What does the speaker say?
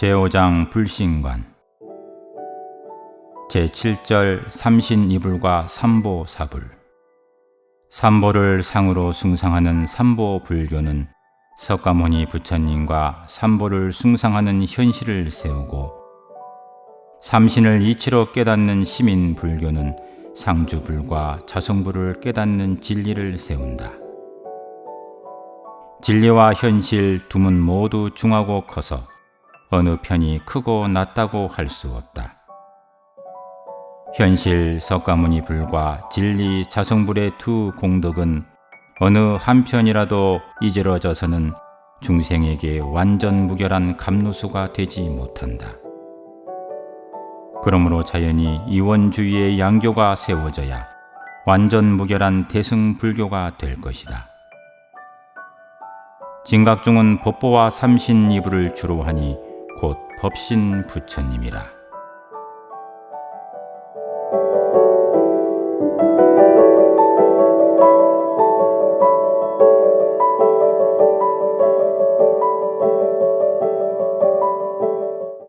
제5장 불신관 제7절 삼신이불과 삼보사불 삼보를 상으로 숭상하는 삼보불교는 석가모니 부처님과 삼보를 숭상하는 현실을 세우고 삼신을 이치로 깨닫는 시민 불교는 상주불과 자성불을 깨닫는 진리를 세운다. 진리와 현실 두 문 모두 중하고 커서 어느 편이 크고 낮다고 할 수 없다. 현실 석가모니 불과 진리 자성불의 두 공덕은 어느 한편이라도 이지러져서는 중생에게 완전 무결한 감누수가 되지 못한다. 그러므로 자연히 이원주의의 양교가 세워져야 완전 무결한 대승 불교가 될 것이다. 진각중은 법보와 삼신 이불을 주로 하니 곧 법신 부처님이라.